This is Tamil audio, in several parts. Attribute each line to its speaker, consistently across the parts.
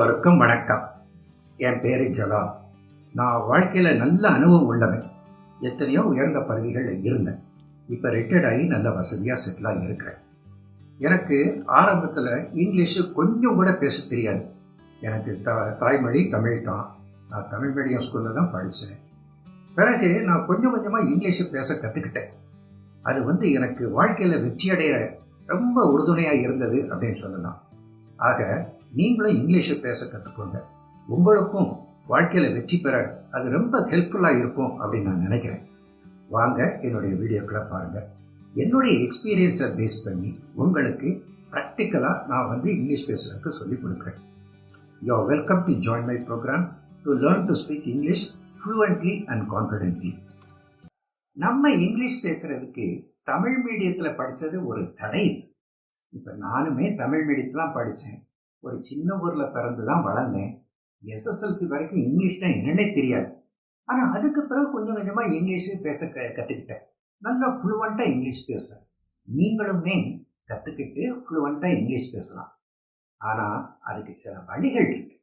Speaker 1: எல்லோருக்கும் வணக்கம். என் பேரு ஜலா. நான் வாழ்க்கையில் நல்ல அனுபவம் உள்ளவன். எத்தனையோ உயர்ந்த பதவிகளில் இருந்தேன். இப்போ ரிட்டையர்ட் ஆகி நல்ல வசதியாக செட்டிலாக இருக்கிறேன். எனக்கு ஆரம்பத்தில் இங்கிலீஷு கொஞ்சம் கூட பேச தெரியாது. எனக்கு த தாய்மொழி தமிழ் தான். நான் தமிழ் மீடியம் ஸ்கூலில் தான் படித்தேன் பிறகு நான் கொஞ்சம் கொஞ்சமாக இங்கிலீஷை பேச கற்றுக்கிட்டேன் அது வந்து எனக்கு வாழ்க்கையில் வெற்றியடைய ரொம்ப உறுதுணையாக இருந்தது அப்படின்னு சொல்லலாம். ஆக நீங்களும் இங்கிலீஷை பேச கற்றுக்கோங்க உங்களுக்கும் வாழ்க்கையில் வெற்றி பெற அது ரொம்ப ஹெல்ப்ஃபுல்லாக இருக்கும் அப்படின்னு நான் நினைக்கிறேன். வாங்க என்னுடைய வீடியோக்களை பாருங்கள் என்னுடைய எக்ஸ்பீரியன்ஸை பேஸ் பண்ணி உங்களுக்கு ப்ராக்டிக்கலாக நான் வந்து இங்கிலீஷ் பேசுகிறதுக்கு சொல்லிக் கொடுக்குறேன். You are welcome to join my programme to learn to speak English fluently and confidently நம்ம இங்கிலீஷ் பேசுகிறதுக்கு தமிழ் மீடியத்தில் படித்தது ஒரு தடை. இப்போ நானுமே தமிழ் மீடியத்தில் தான் படித்தேன் ஒரு சின்ன ஊரில் பிறந்து தான் வளர்ந்தேன். எஸ்எஸ்எல்சி வரைக்கும் இங்கிலீஷ்னா என்னன்னே தெரியாது. ஆனால் அதுக்கு பிறகு கொஞ்சம் கொஞ்சமாக இங்கிலீஷு பேச க கற்றுக்கிட்டேன் நல்லா ஃப்ளூவண்ட்டாக இங்கிலீஷ் பேசுகிறேன் நீங்களுமே கற்றுக்கிட்டு ஃப்ளூவண்ட்டாக இங்கிலீஷ் பேசலாம். ஆனால் அதுக்கு சில வழிகள் இருக்கு.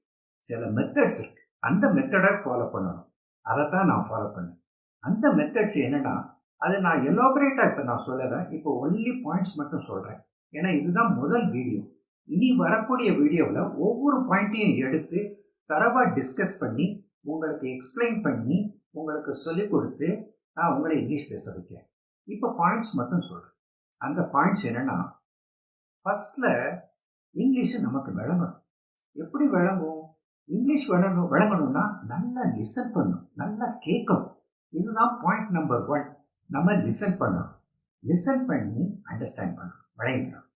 Speaker 1: சில மெத்தட்ஸ் இருக்கு. அந்த மெத்தடை ஃபாலோ பண்ணணும். அதை தான் நான் ஃபாலோ பண்ணேன். அந்த மெத்தட்ஸ் என்னென்னா அதை நான் எலாபரேட்டாக இப்போ நான் சொல்லலை. இப்போ ஒன்லி பாயிண்ட்ஸ் மட்டும் சொல்கிறேன் ஏன்னா இதுதான் முதல் வீடியோ. இனி வரக்கூடிய வீடியோவில் ஒவ்வொரு பாயிண்ட்டையும் எடுத்து தரவாக டிஸ்கஸ் பண்ணி உங்களுக்கு எக்ஸ்பிளைன் பண்ணி உங்களுக்கு சொல்லிக் கொடுத்து நான் உங்களை இங்கிலீஷ் பேச வைக்கிறேன். இப்போ பாயிண்ட்ஸ் மட்டும் சொல்கிறேன் அந்த பாயிண்ட்ஸ் என்னென்னா ஃபஸ்ட்டில் இங்கிலீஷு நமக்கு விளங்கணும். எப்படி விளங்கும்? இங்கிலீஷ் விளங்கும் விளங்கணும்னா நல்லா லிசன் பண்ணணும். நல்லா கேட்கணும். இதுதான் பாயிண்ட் நம்பர் ஒன் நம்ம லிசன் பண்ணணும். லிசன் பண்ணி அண்டர்ஸ்டாண்ட் பண்ணணும். விளங்கிக்கணும்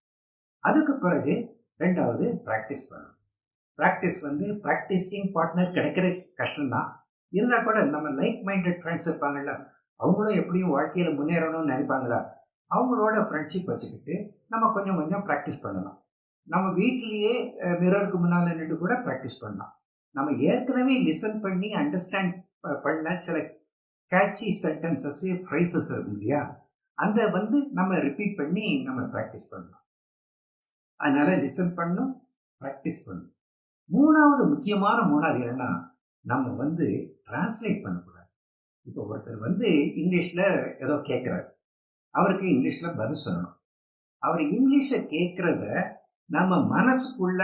Speaker 1: அதுக்கு பிறகு ரெண்டாவது ப்ராக்டிஸ் பண்ணணும். ப்ராக்டிஸ் வந்து ப்ராக்டிஸிங் பார்ட்னர் கிடைக்கிற கஷ்டம்தான். இருந்தால் கூட நம்ம லைக் மைண்டட் ஃப்ரெண்ட்ஸ் இருப்பாங்கல்ல அவங்களும் எப்படியும் வாழ்க்கையில் முன்னேறணும்னு நினைப்பாங்களா? அவங்களோட ஃப்ரெண்ட்ஷிப் வச்சுக்கிட்டு நம்ம கொஞ்சம் கொஞ்சம் ப்ராக்டிஸ் பண்ணலாம். நம்ம வீட்லேயே மிரருக்கு முன்னால் நின்று கூட ப்ராக்டிஸ் பண்ணலாம். நம்ம ஏற்கனவே லிசன் பண்ணி அண்டர்ஸ்டாண்ட் பண்ண சில கேட்சி சென்டென்சஸ் ஃப்ரைசஸ் இருக்கும் இல்லையா? அந்த வந்து நம்ம ரிப்பீட் பண்ணி நம்ம ப்ராக்டிஸ் பண்ணலாம். அதனால் லிசன் பண்ணும் ப்ராக்டிஸ் பண்ணும். மூணாவது முக்கியமான மூணாவது என்னன்னா நம்ம வந்து டிரான்ஸ்லேட் பண்ணக்கூடாது. இப்போ ஒருத்தர் வந்து இங்கிலீஷில் ஏதோ கேட்குறாரு அவருக்கு இங்கிலீஷில் பதில் சொல்லணும். அவர் இங்கிலீஷை கேட்குறத நம்ம மனசுக்குள்ள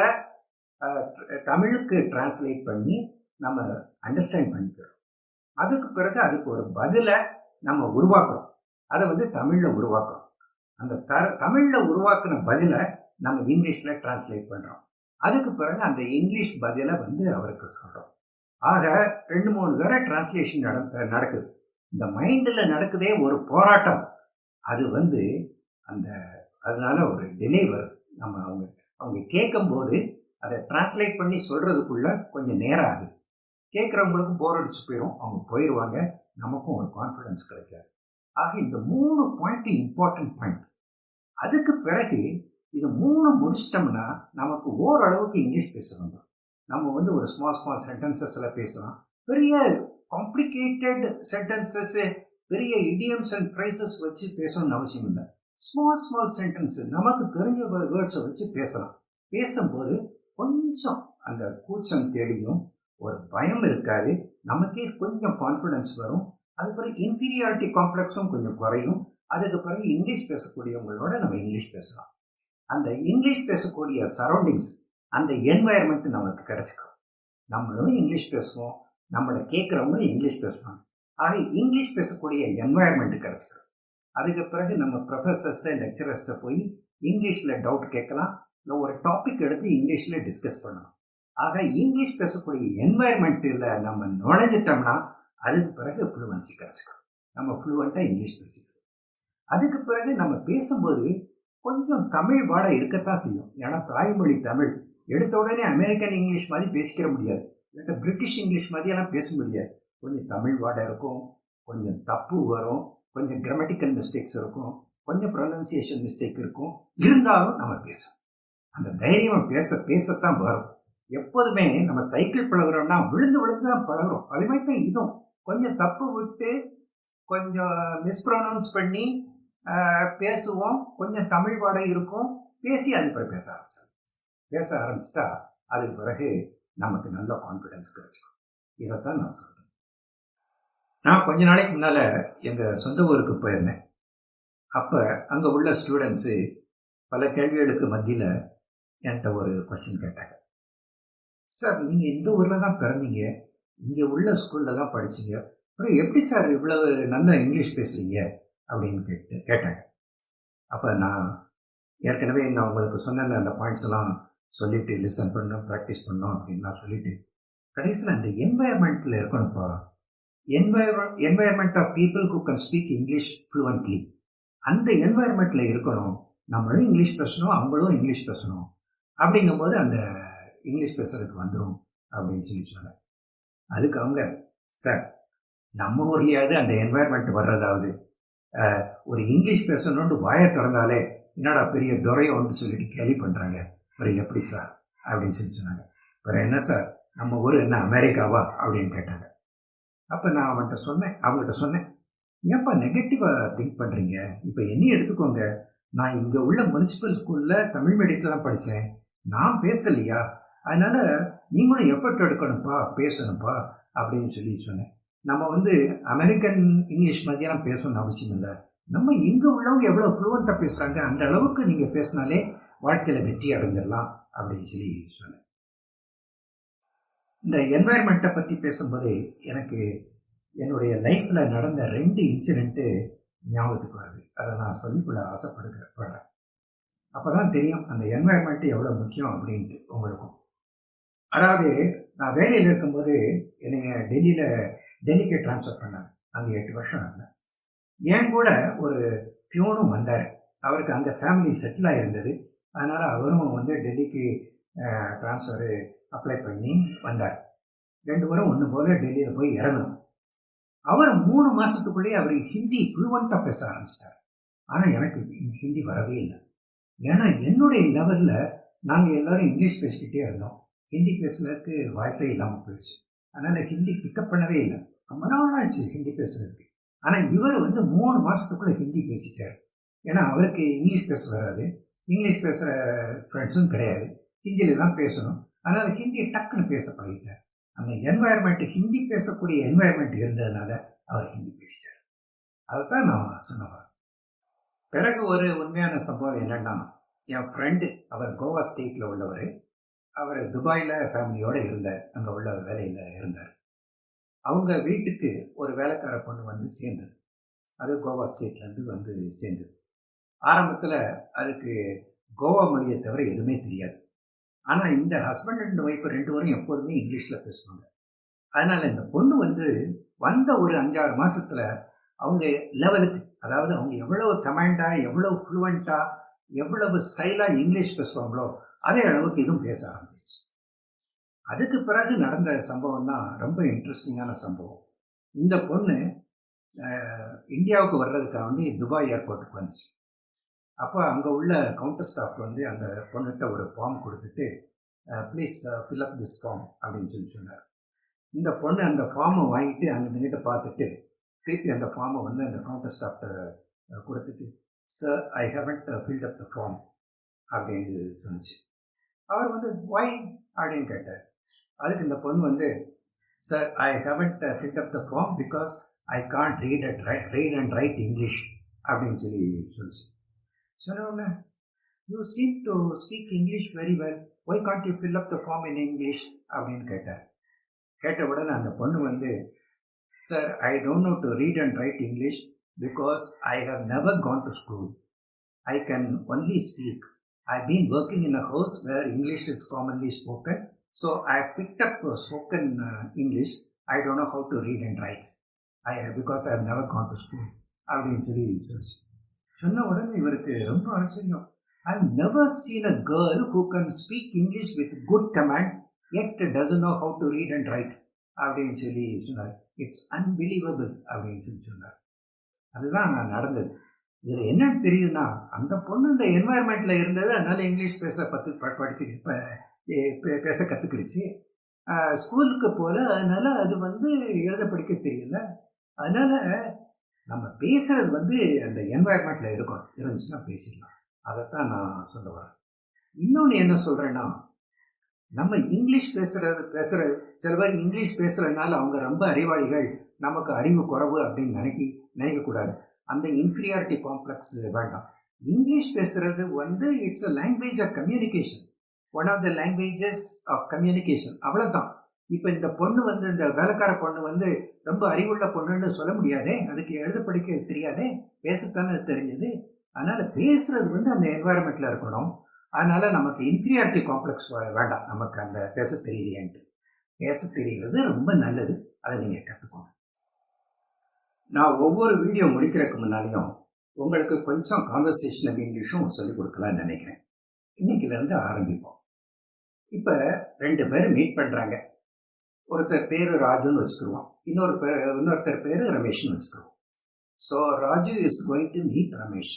Speaker 1: தமிழுக்கு டிரான்ஸ்லேட் பண்ணி நம்ம அண்டர்ஸ்டாண்ட் பண்ணிக்கிறோம். அதுக்கு பிறகு அதுக்கு ஒரு பதிலை நம்ம உருவாக்குறோம். அதை வந்து தமிழில் உருவாக்கும் அந்த த தமிழில் உருவாக்குன பதிலை நம்ம இங்கிலீஷில் டிரான்ஸ்லேட் பண்ணுறோம் அதுக்கு பிறகு அந்த இங்கிலீஷ் பதிலை வந்து அவருக்கு சொல்கிறோம் ஆக ரெண்டு மூணு பேரை டிரான்ஸ்லேஷன் நட நடக்குது. இந்த மைண்டில் நடக்குதே ஒரு போராட்டம். அது வந்து அந்த அதனால் ஒரு டிலே வருது. நம்ம அவங்க அவங்க கேட்கும்போது அதை டிரான்ஸ்லேட் பண்ணி சொல்கிறதுக்குள்ள கொஞ்சம் நேரம் ஆகுது. கேட்குறவங்களுக்கும் போர் அடிச்சு போயிடும் அவங்க போயிடுவாங்க நமக்கும் ஒரு கான்ஃபிடன்ஸ் கிடைக்காது. ஆக இந்த மூணு பாயிண்ட் இம்பார்ட்டன்ட் பாயிண்ட் அதுக்கு பிறகு இது மூணு முடிச்சிட்டோம்னா நமக்கு ஓரளவுக்கு இங்கிலீஷ் பேச வந்துடும் நம்ம வந்து ஒரு ஸ்மால் ஸ்மால் சென்டென்சஸில் பேசலாம். பெரிய காம்ப்ளிகேட்டட் சென்டென்சஸ்ஸு பெரிய இடியம்ஸ் அண்ட் ஃப்ரைசஸ் வச்சு பேசணும்னு அவசியம் இல்லை. ஸ்மால் ஸ்மால் சென்டென்ஸு நமக்கு தெரிஞ்ச வேர்ட்ஸை வச்சு பேசலாம். பேசும்போது கொஞ்சம் அந்த கூச்சம் தெளியும் ஒரு பயம் இருக்காது. நமக்கே கொஞ்சம் கான்ஃபிடென்ஸ் வரும். அது பிறகு இன்ஃபீரியாரிட்டி காம்ப்ளெக்ஸும் கொஞ்சம் குறையும். அதுக்கு பிறகு இங்கிலீஷ் பேசக்கூடியவங்களோட நம்ம இங்கிலீஷ் பேசலாம். அந்த இங்கிலீஷ் பேசக்கூடிய சரௌண்டிங்ஸ் அந்த என்வாயர்மெண்ட் நமக்கு கிடச்சிக்கும். நம்மளும் இங்கிலீஷ் பேசுவோம். நம்மளை கேட்குறவங்களும் இங்கிலீஷ் பேசுவாங்க. ஆக இங்கிலீஷ் பேசக்கூடிய என்வாயர்மெண்ட் கிடச்சிக்கும். அதுக்கு பிறகு நம்ம ப்ரொஃபஸர்ஸ்ட்ட லெக்சரர்ஸ்ட்ட போய் இங்கிலீஷில் டவுட் கேட்கலாம். இல்லை ஒரு டாபிக் எடுத்து இங்கிலீஷில் டிஸ்கஸ் பண்ணலாம். ஆக இங்கிலீஷ் பேசக்கூடிய என்வாயர்மெண்ட்டில் நம்ம நுழைஞ்சிட்டோம்னா அதுக்கு பிறகு ஃப்ளூவன்சி கிடச்சிக்கும். நம்ம ஃப்ளூவெண்ட்டாக இங்கிலீஷ் பேசிக்கிறோம் அதுக்கு பிறகு நம்ம பேசும்போது கொஞ்சம் தமிழ் வாடை இருக்கத்தான் செய்யும். ஏன்னா தாய்மொழி தமிழ். எடுத்த உடனே அமெரிக்கன் இங்கிலீஷ் மாதிரி பேசிக்கிற முடியாது. இல்லாட்ட பிரிட்டிஷ் இங்கிலீஷ் மாதிரியெல்லாம் பேச முடியாது. கொஞ்சம் தமிழ் வாடை இருக்கும். கொஞ்சம் தப்பு வரும். கொஞ்சம் கிராமட்டிக்கல் மிஸ்டேக்ஸ் இருக்கும். கொஞ்சம் ப்ரொனன்சியேஷன் மிஸ்டேக் இருக்கும். இருந்தாலும் நம்ம பேசும் அந்த தைரியம் பேச பேசத்தான் வரும். எப்போதுமே நம்ம சைக்கிள் பழகிறோம்னா விழுந்து விழுந்து தான் பழகுறோம். அதே மாதிரி தான் இதுவும் கொஞ்சம் தப்பு விட்டு கொஞ்சம் மிஸ்ப்ரொனவுன்ஸ் பண்ணி பேசுவோம். கொஞ்சம் தமிழ் வாடகை இருக்கும். பேசி அது பிறகு பேச ஆரம்பிச்சோம் பேச ஆரம்பிச்சிட்டா அதுக்கு பிறகு நமக்கு நல்ல கான்ஃபிடென்ஸ் கிடைச்சிடும். இதைத்தான் நான் சொல்கிறேன் நான் கொஞ்ச நாளைக்கு முன்னால் எங்கள் சொந்த ஊருக்கு போயிருந்தேன். அப்போ அங்கே உள்ள ஸ்டூடெண்ட்ஸு பல கேள்விகளுக்கு மத்தியில் என்கிட்ட ஒரு கொஸ்டின் கேட்டாங்க. சார் நீங்கள் இந்த ஊரில் தான் பிறந்தீங்க. இங்கே உள்ள ஸ்கூலில் தான் படிச்சீங்க. அப்புறம் எப்படி சார் இவ்வளவு நல்ல இங்கிலீஷ் பேசுறீங்க? அப்படின்னு கேட்டு கேட்டாங்க. அப்போ நான் ஏற்கனவே நான் உங்களுக்கு சொன்ன அந்த பாயிண்ட்ஸ் எல்லாம் சொல்லிட்டு லிசன் பண்ணோம் ப்ராக்டிஸ் பண்ணணும் அப்படின்லாம் சொல்லிட்டு கடைசியில் அந்த என்வாயர்மெண்ட்டில் இருக்கணும்ப்பா. Environ environment of people who can speak English fluently அந்த என்வாயர்மெண்ட்டில் இருக்கணும். நம்மளும் இங்கிலீஷ் பேசணும் அவங்களும் இங்கிலீஷ் பேசணும். அப்படிங்கும்போது அந்த இங்கிலீஷ் பேசுறதுக்கு வந்துடும் அப்படின்னு சொல்லி சொன்னேன் அதுக்கு அவங்க சார் நம்ம ஊர்லேயாவது அந்த என்வாயர்மெண்ட் வர்றதாவது ஒரு இங்கிலீஷ் பேசணுன்னு வாயை திறந்தாலே என்னடா பெரிய துறையோன்னு சொல்லிட்டு கேலி பண்ணுறாங்க அப்புறம் எப்படி சார் அப்படின்னு சொல்லி சொன்னாங்க. அப்புறம் என்ன சார் நம்ம ஊர் என்ன அமெரிக்காவா? அப்படின்னு கேட்டாங்க. அப்போ நான் அவன்கிட்ட சொன்னேன் அவங்ககிட்ட சொன்னேன் ஏன்ப்பா நெகட்டிவாக திங்க் பண்ணுறீங்க இப்போ என்னையும் எடுத்துக்கோங்க. நான் இங்கே உள்ள முனிசிபல் ஸ்கூலில் தமிழ் மீடியத்தில் தான் படித்தேன் நான் பேசலையா? அதனால் நீங்களும் எஃபர்ட் எடுக்கணும்ப்பா பேசணும்ப்பா அப்படின்னு சொல்லி சொன்னேன். நம்ம வந்து அமெரிக்கன் இங்கிலீஷ் மாதிரியெல்லாம் பேசணும்னு அவசியம் இல்லை. நம்ம இங்கே உள்ளவங்க எவ்வளோ ஃப்ளூவெண்ட்டாக பேசுகிறாங்க அந்த அளவுக்கு நீங்கள் பேசினாலே வாழ்க்கையில் வெற்றி அடைஞ்சிடலாம் அப்படின்னு சொல்லி சொன்னேன். இந்த என்வாயர்மெண்ட்டை பற்றி பேசும்போது எனக்கு என்னுடைய லைஃப்பில் நடந்த ரெண்டு இன்சிடெண்ட்டு ஞாபகத்துக்கு வருது. அதை நான் சொல்லிக்கொள்ள ஆசைப்படுகிறேன் படுறேன். அப்போ தான் தெரியும் அந்த என்வாயர்மெண்ட்டு எவ்வளோ முக்கியம் அப்படின்ட்டு உங்களுக்கும். அதாவது நான் வேலையில் இருக்கும்போது என்னை டெல்லியில் டெல்லிக்கு ட்ரான்ஸ்ஃபர் பண்ணாங்க. அங்கே எட்டு வருஷம் இருந்தேன் என் கூட ஒரு பியூனும் வந்தார். அவருக்கு அந்த ஃபேமிலி செட்டில் ஆகிருந்தது அதனால் அவரும் வந்து டெல்லிக்கு ட்ரான்ஸ்ஃபரு அப்ளை பண்ணி வந்தார். ரெண்டு பேரும் ஒன்று போல் டெல்லியில் போய் இறங்கணும் அவர் மூணு மாதத்துக்குள்ளேயே அவர் ஹிந்தி ஃப்ளூவெண்ட்டாக பேச ஆரம்பிச்சிட்டார். ஆனால் எனக்கு ஹிந்தி வரவே இல்லை. ஏன்னா என்னுடைய லெவலில் நாங்கள் எல்லோரும் இங்கிலீஷ் பேசிக்கிட்டே இருந்தோம். ஹிந்தி பேசுகிறதுக்கு வாய்ப்பே இல்லாமல் போயிடுச்சு அதனால் ஹிந்தி பிக்கப் பண்ணவே இல்லை. ரொம்ப நாள் ஆச்சு ஹிந்தி பேசுகிறதுக்கு ஆனால் இவர் வந்து மூணு மாதத்துக்குள்ளே ஹிந்தி பேசிட்டார். ஏன்னா அவருக்கு இங்கிலீஷ் பேச வராது. இங்கிலீஷ் பேசுகிற ஃப்ரெண்ட்ஸும் கிடையாது. ஹிந்தியில் தான் பேசணும். அதனால் ஹிந்தியை டக்குன்னு பேச பழகிட்டார். அந்த என்வாயர்மெண்ட் ஹிந்தி பேசக்கூடிய என்வாயர்மெண்ட் இருந்ததுனால அவர் ஹிந்தி பேசிட்டார். தான் நான் சொன்னவர் பிறகு ஒரு உண்மையான சம்பவம் என்னன்னா என் ஃப்ரெண்டு அவர் கோவா ஸ்டேட்டில் உள்ளவர். அவர் துபாயில் ஃபேமிலியோடு இருந்தார். அங்கே உள்ள வேலையில் இருந்தார். அவங்க வீட்டுக்கு ஒரு வேலைக்கார பொண்ணு வந்து சேர்ந்தது. அது கோவா ஸ்டேட்லேருந்து வந்து சேர்ந்தது. ஆரம்பத்தில் அதுக்கு கோவா மொழியை தவிர எதுவுமே தெரியாது. ஆனால் இந்த ஹஸ்பண்ட் அண்ட் ஒய்ஃப் ரெண்டு பேரும் எப்போதுமே இங்கிலீஷில் பேசுவாங்க. அதனால் இந்த பொண்ணு வந்து வந்த ஒரு அஞ்சாறு மாதத்தில் அவங்க லெவலுக்கு அதாவது அவங்க எவ்வளவு கமாண்டாக எவ்வளவு ஃப்ளூவெண்ட்டாக எவ்வளவு ஸ்டைலாக இங்கிலீஷ் பேசுவாங்களோ அதே அளவுக்கு இதுவும் பேச ஆரம்பிச்சிச்சு அதுக்கு பிறகு நடந்த சம்பவம் தான் ரொம்ப இன்ட்ரெஸ்டிங்கான சம்பவம். இந்த பொண்ணு இந்தியாவுக்கு வர்றதுக்காக வந்து துபாய் ஏர்போர்ட்டுக்கு வந்துச்சு. அப்போ அங்கே உள்ள கவுண்டர் ஸ்டாஃப் வந்து அந்த பொண்ணுகிட்ட ஒரு ஃபார்ம் கொடுத்துட்டு please fill up this form அப்படின்னு சொல்லி சொன்னார். இந்த பொண்ணு அந்த ஃபார்மை வாங்கிட்டு அங்கே நின்றுட்டு பார்த்துட்டு திருப்பி அந்த ஃபார்மை வந்து அந்த கவுண்டர் ஸ்டாஃப்ட்ட கொடுத்துட்டு sir I haven't filled up the form அப்படின்னு சொன்னிச்சு. அவர் வந்து ஒய் அப்படின்னு கேட்டார். அதுக்கு இந்த பொண்ணு வந்து sir I haven't filled up the form because I can't read at write read and write English அப்படின்னு சொல்லி சொல்லிச்சு. சொன்ன உடனே you seem to speak English very well why can't you fill up the form in English அப்படின்னு கேட்டார். கேட்ட உடனே அந்த பொண்ணு வந்து sir I don't know to read and write English because I have never gone to school I can only speak I've been working in a house where English is commonly spoken, so I picked up uh, spoken uh, English. I don't know how to read and write. I because I have never gone to school. அப்படின்னு சொல்லி சொல்லிச்சு சொன்ன உடனே இவருக்கு ரொம்ப ஆச்சரியம் I never seen a girl who can speak English with good command yet doesn't know how to read and write அப்படின்னு சொல்லி சொன்னார் இட்ஸ் அன்பிலீவபிள் அப்படின்னு சொல்லி சொன்னார் அதுதான் நடந்தது இதில் என்ன தெரியுதுன்னா அந்த பொண்ணு இந்த என்வாயர்மெண்ட்டில் இருந்தது அதனால் இங்கிலீஷ் பேச பத்து படிச்சு இப்போ பேச கற்றுக்கிடுச்சு ஸ்கூலுக்கு போகல அதனால் அது வந்து எழுத படிக்க தெரியல. அதனால் நம்ம பேசுகிறது வந்து அந்த என்வாயர்மெண்ட்டில் இருக்கும் இருந்துச்சுன்னா பேசிடலாம். அதைத்தான் நான் சொல்ல வரேன். இன்னொன்று என்ன சொல்கிறேன்னா நம்ம இங்கிலீஷ் பேசுகிறது பேசுகிற சில பேர் இங்கிலீஷ் பேசுகிறதுனால அவங்க ரொம்ப அறிவாளிகள் நமக்கு அறிவு குறைவு அப்படின்னு நினைக்கி நினைக்கக்கூடாது. அந்த இன்ஃபீரியாரிட்டி காம்ப்ளெக்ஸ் வேண்டாம். இங்கிலீஷ் பேசுறது வந்து it's a language of communication one of the languages of communication அவ்வளோதான் இப்போ இந்த பொண்ணு வந்து இந்த வேலைக்கார பொண்ணு வந்து ரொம்ப அறிவுள்ள பொண்ணுன்னு சொல்ல முடியாதே. அதுக்கு எழுத படிக்க தெரியாதே. பேசத்தானே தெரிஞ்சது. அதனால் பேசுறது வந்து அந்த என்வாயர்மெண்ட்டில் இருக்கணும். அதனால் நமக்கு இன்ஃபீரியாரிட்டி காம்ப்ளெக்ஸ் வேண்டாம். நமக்கு அந்த பேச தெரியலையேன்ட்டு. பேச தெரிகிறது ரொம்ப நல்லது. அதை நீங்கள் கற்றுக்கோங்க நான் ஒவ்வொரு வீடியோ முடிக்கிறதுக்கு முன்னாலையும் உங்களுக்கு கொஞ்சம் கான்வர்சேஷனல் இங்கிலீஷும் சொல்லிக் கொடுக்கலாம்னு நினைக்கிறேன். இன்னைக்குலேருந்து ஆரம்பிப்போம். இப்போ ரெண்டு பேரும் மீட் பண்ணுறாங்க ஒருத்தர் பேர் ராஜுன்னு வச்சுக்கிருவோம். இன்னொரு பேர் இன்னொருத்தர் பேர் ரமேஷ்னு வச்சுக்கிருவோம். So Raju is going to meet Ramesh.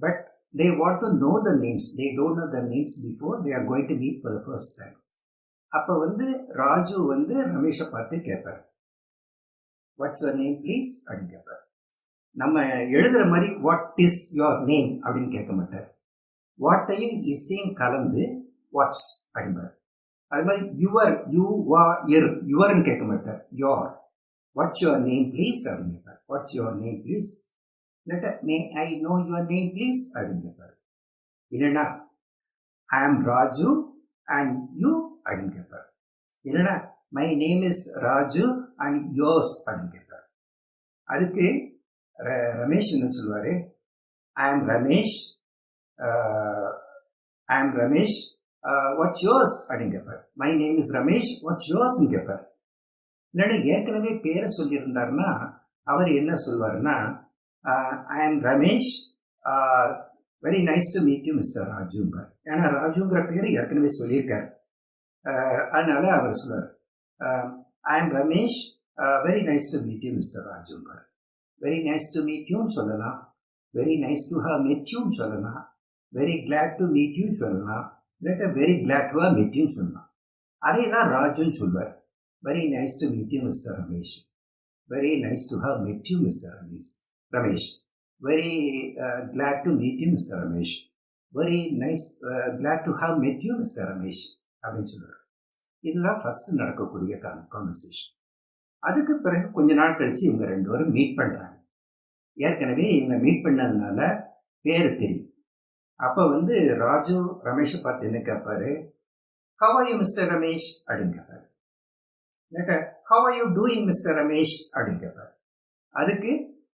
Speaker 1: But they want to know the names they don't know the names before they are going to meet for the first time அப்போ வந்து ராஜு வந்து ரமேஷை பார்த்து கேட்பார் வாட்ஸ் யுவர் நேம் ப்ளீஸ் அப்படின்னு கேட்பார் நம்ம எழுதுகிற மாதிரி வாட் இஸ் யுவர் நேம் அப்படின்னு கேட்க மாட்டார். வாட்டையும் இசையும் கலந்து வாட்ஸ் அப்படிம்பார். அது மாதிரி யுவர் யூ வா இர் யுவர்னு கேட்க மாட்டார். Your what's your name please அப்படின்னு கேட்பார் what's your name please letter may I know your name please அப்படின்னு கேட்பார் இல்லைன்னா ஐ ஆம் ராஜு அண்ட் யூ அப்படின்னு கேட்பார் இல்லைன்னா my name is Raju and yours அப்படின்னு கேட்பார் அதுக்கு ர- ரமேஷ் என்ன சொல்லுவார்? ஐ am Ramesh I am Ramesh watts yours அப்படின்னு கேட்பார் my name is Ramesh what's யோர்ஸ்னு கேட்பார் இல்லாட்டி ஏற்கனவே பேரை சொல்லியிருந்தாருன்னா அவர் என்ன சொல்வாருன்னா I am Ramesh very nice to meet you mister ராஜுங்கிறார் ஏன்னா ராஜுங்கிற பேர் ஏற்கனவே சொல்லியிருக்காரு. Uh, அதனால அவர் சொல்லுவார் சொல்றார் I am Ramesh very nice to meet you mister ராஜுங்கிறார் very nice to meet யூன்னு சொல்லலாம் very nice to have met யூன்னு சொல்லலாம் வெரி கிளாட் டு மீட் யூன்னு சொல்லலாம் இல்லாட்டா very glad to have met யூன்னு சொல்லலாம் அதே தான் ராஜுன்னு சொல்வார் very nice to meet you mister Ramesh very nice to have met you mister Ramesh Ramesh very glad to meet you mister Ramesh very nice glad to have met you mister Ramesh அப்படின்னு சொல்லுவார் இதுதான் ஃபர்ஸ்ட் நடக்கக்கூடிய கான்வர்சேஷன் அதுக்கு பிறகு கொஞ்ச நாள் கழிச்சு இவங்க ரெண்டு பேரும் மீட் பண்ணுறாங்க ஏற்கனவே இவங்க மீட் பண்ணதுனால பேர் தெரியும். அப்போ வந்து ராஜு ரமேஷை பார்த்து என்ன கேட்பாரு ஹவாயு யூ மிஸ்டர் ரமேஷ்? அப்படின்னு கேட்பாரு இல்லாட்ட யூ டூயிங் மிஸ்டர் ரமேஷ்? அப்படின்னு கேட்பாரு அதுக்கு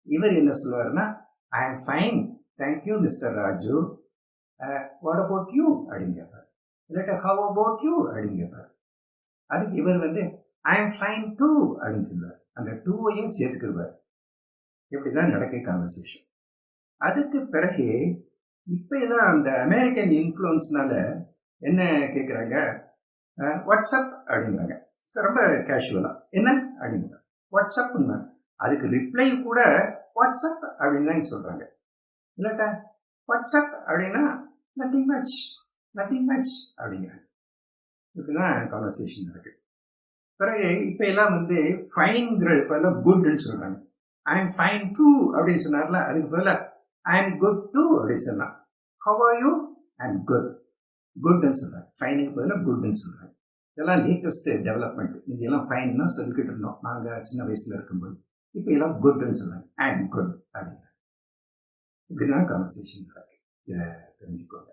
Speaker 1: இவர் என்ன சொல்லுவாருன்னா I am fine thank you mister Raju. What about you அப்படின்னு கேட்பாரு இல்லாட்ட ஹவ் அபவுட் யூ அப்படின்னு அதுக்கு இவர் வந்து ஐ எம் ஃபைன் டூ அப்படின்னு சொல்லுவார். அந்த டூவையும் சேர்த்துக்கிடுவார். இப்படி தான் நடக்க கான்வர்சேஷன் அதுக்கு பிறகு இப்போ தான் அந்த அமெரிக்கன் இன்ஃப்ளூயன்ஸ்னால என்ன கேட்குறாங்க வாட்ஸ்அப் அப்படிங்கிறாங்க. So, ரொம்ப கேஷுவலாக என்ன? அப்படிங்கிறாங்க. வாட்ஸ்அப்புங்க அதுக்கு ரிப்ளை கூட வாட்ஸ்அப் அப்படின்னு தான் சொல்கிறாங்க இல்லாட்டா வாட்ஸ்அப் அப்படின்னா நத்திங் மச் நத்திங் மச் அப்படிங்கிறாங்க. இப்படிதான் கான்வர்சேஷன் இருக்கு பிறகு இப்போ எல்லாம் வந்து ஃபைன்ங்கிறது பதிலாக குட்னு சொல்கிறாங்க ஐ எம் ஃபைன் டூ அப்படின்னு சொன்னார்ல அதுக்கு பதிலாக ஐ எம் குட் டூ அப்படின்னு சொன்னான் how are you I am good குட்னு சொல்கிறாங்க ஃபைனுக்கு பதிலாக குட்னு சொல்கிறாங்க இதெல்லாம் லேட்டஸ்ட் டெவலப்மெண்ட் இதெல்லாம் ஃபைன்னா சொல்லிக்கிட்டு இருந்தோம். நாங்கள் சின்ன வயசில் இருக்கும்போது. இப்போ எல்லாம் குட்னு சொல்கிறாங்க ஐ எம் குட் அப்படிங்கிறாங்க இப்படிதான் கான்வர்சேஷன் இருக்கு இதை தெரிஞ்சுக்கோங்க.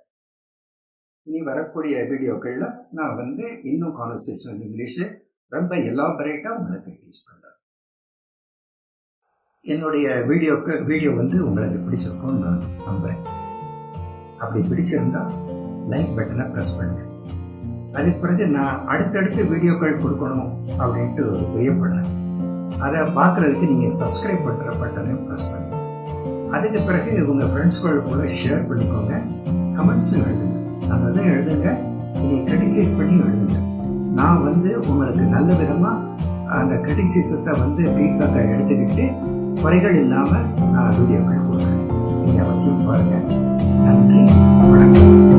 Speaker 1: இனி வரக்கூடிய வீடியோக்களில் நான் வந்து இன்னும் கான்வர்சேஷன் இங்கிலீஷு ரொம்ப எலாபரேட்டாக உங்களுக்கு டீச் பண்ணுறேன் என்னுடைய வீடியோக்கு வீடியோ வந்து உங்களுக்கு பிடிச்சிருக்கும்னு நான் நம்புகிறேன் அப்படி பிடிச்சிருந்தா லைக் பட்டனை ப்ரெஸ் பண்ணுங்க. அதுக்கு பிறகு நான் அடுத்தடுத்து வீடியோக்கள் கொடுக்கணும் அப்படின்ட்டு வியப்படுறேன். அதை பார்க்குறதுக்கு நீங்கள் சப்ஸ்கிரைப் பண்ணுற பட்டனையும் ப்ரெஸ் பண்ணுங்கள் அதுக்கு பிறகு உங்கள் ஃப்ரெண்ட்ஸ்கள் கூட ஷேர் பண்ணிக்கோங்க. கமெண்ட்ஸும் எழுதுங்க அதை தான் எழுதுங்க. நீங்கள் கிரிட்டிசைஸ் பண்ணி எழுதுங்க. நான் வந்து உங்களுக்கு நல்ல விதமாக அந்த கிரிட்டிசிசத்தை வந்து ஃபீட்பேக்கை எடுத்துக்கிட்டு குறைகள் இல்லாமல் நான் வீடியோக்கள் கொடுக்குறேன். நீங்கள் அவசியம் பாருங்கள் நன்றி. வணக்கம்.